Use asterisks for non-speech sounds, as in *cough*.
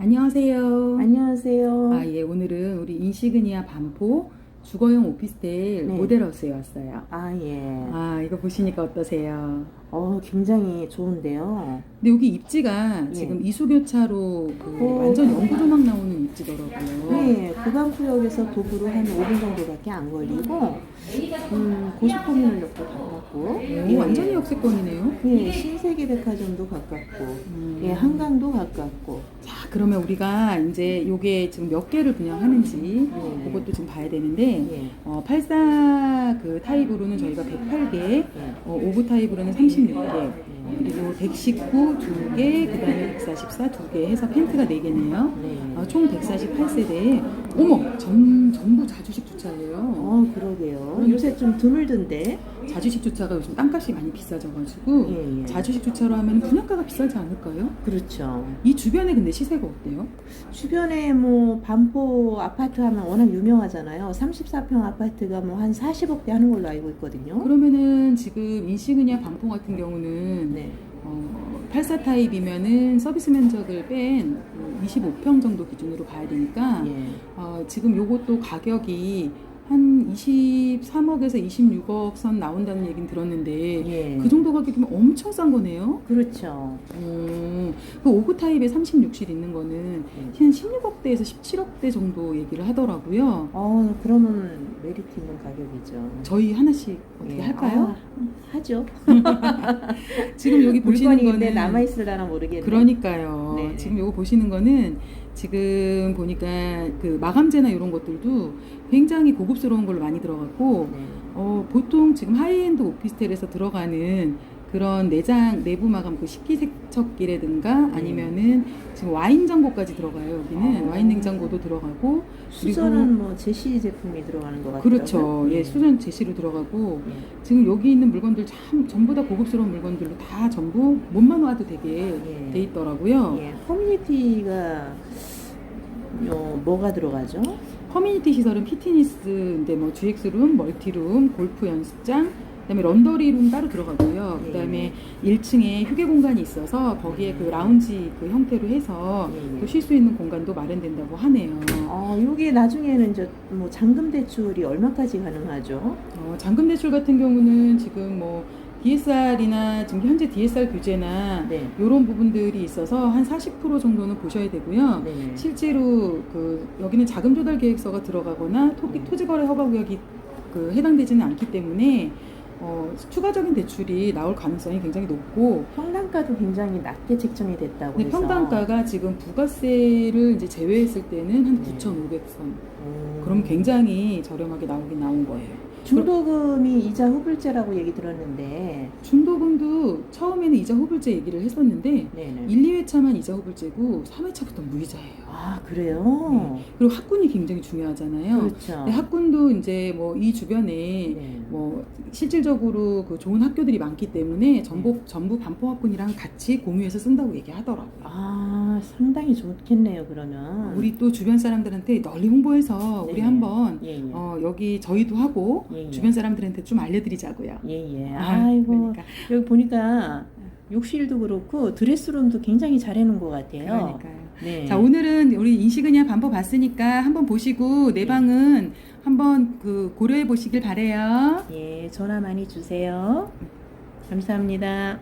안녕하세요. 안녕하세요. 아, 예, 오늘은 우리 인시그니아 반포 주거용 오피스텔 네. 모델하우스에 왔어요. 아, 예. 아, 이거 보시니까 어떠세요? 어, 굉장히 좋은데요. 근데 여기 입지가 예. 지금 이수교차로 그 오. 완전 영구조망 나오는 입지더라고요. 네, 구강구역에서 도구로 한 5분 정도밖에 안 걸리고, 음, 고속터미널역도 가깝고, 오, 완전히 역세권이네요. 예, 신세계 백화점도 가깝고, 음. 예, 한강도 가깝고, 자, 그러면 우리가 이제 요게 지금 몇 개를 분양하는지 네. 그것도 좀 봐야 되는데 예, 어, 84 그 타입으로는 저희가 108개, 예, 어, 5구 타입으로는 36개, 그리고 119 2개, 그 다음에 144 2개 해서 펜트가 4개네요. 네. 어, 총 148세대에, 어머! 전, 전부 자주식 주차예요. 어, 그러게요. 요새 좀 드물던데. 자주식 주차가 요즘 땅값이 많이 비싸져가지고, 예, 예. 자주식 주차로 하면 분양가가 비싸지 않을까요? 그렇죠. 이 주변에 근데 시세가 어때요? 주변에 뭐 반포 아파트 하면 워낙 유명하잖아요. 34평 아파트가 뭐 한 40억대 하는 걸로 알고 있거든요. 그러면은 지금 인시그니아 반포 같은 경우는 네. 어, 84 타입이면은 서비스 면적을 뺀 25평 정도 기준으로 봐야 되니까 예. 어, 지금 요것도 가격이 한 23억에서 26억 선 나온다는 얘기는 들었는데 예. 그 정도 가격이면 엄청 싼 거네요. 그렇죠. 음, 그 5구 타입에 36실 있는 거는 예. 한 16억대에서 17억대 정도 얘기를 하더라고요. 어, 그러면 메리트 있는 가격이죠. 저희 하나씩 어떻게 예. 할까요? 아, 하죠. *laughs* 지금 여기 보시는 거는 남아 있을라나 모르겠네. 그러니까요. 네네. 지금 요거 보시는 거는 지금 보니까 그 마감재나 이런 것들도 굉장히 고급스러운 걸로 많이 들어갔고 네. 어, 보통 지금 하이엔드 오피스텔에서 들어가는 그런 내장 내부 마감 그 식기세척기라든가 아니면은 지금 와인 장고까지 들어가요. 여기는 어. 와인 냉장고도 들어가고 수저는 뭐 제시 제품이 들어가는 것 같아요. 그렇죠. 예, 수전 제시로 들어가고 예. 지금 여기 있는 물건들 참 전부 다 고급스러운 물건들로 다 전부 몸만 와도 되게 예. 돼 있더라고요. 예. 커뮤니티가 어, 뭐가 들어가죠? 커뮤니티 시설은 피트니스인데 뭐 GX룸, 멀티룸, 골프 연습장, 그다음에 런더리룸 따로 들어가고요. 예. 그다음에 1층에 휴게 공간이 있어서 거기에 그 라운지 그 형태로 해서 예, 예. 쉴수 있는 공간도 마련된다고 하네요. 어, 이게 나중에는 저 뭐 잔금 대출이 얼마까지 가능하죠? 어, 잔금 대출 같은 경우는 지금 뭐 DSR이나 지금 현재 DSR 규제나 네. 이런 부분들이 있어서 한 40% 정도는 보셔야 되고요. 네. 실제로 그 여기는 자금 조달 계획서가 들어가거나 토기 토지 거래 허가 구역이 그 해당되지는 않기 때문에 어, 추가적인 대출이 나올 가능성이 굉장히 높고 평당가도 굉장히 낮게 책정이 됐다고 근데 해서 평당가가 지금 부가세를 이제 제외했을 때는 한 네. 9,500선. 음. 그럼 굉장히 저렴하게 나오긴 나온 거예요. 중도금이 이자 후불제라고 얘기 들었는데 중도금도 처음에는 이자 후불제 얘기를 했었는데 네네. 1, 2회차만 이자 후불제고 3회차부터 무이자예요. 아 그래요? 그리고 학군이 굉장히 중요하잖아요. 그렇죠. 근데 학군도 이제 뭐 이 주변에 네. 뭐 실질적으로 그 좋은 학교들이 많기 때문에 전부 전부 반포 학군이랑 같이 공유해서 쓴다고 얘기하더라고요. 아 상당히 좋겠네요 그러면. 우리 또 주변 사람들한테 널리 홍보해서 우리 네. 한번 예, 예. 어, 여기 저희도 하고 예, 예. 주변 사람들한테 좀 알려드리자고요. 예, 예. 아, 아이고 그러니까. 여기 보니까 욕실도 그렇고 드레스룸도 굉장히 잘 해놓은 것 같아요. 그러니까요. 네. 자 오늘은 우리 인식은야 반포 봤으니까 한번 보시고 내 네. 방은 한번 그 고려해 보시길 바래요. 예, 전화 많이 주세요. 감사합니다.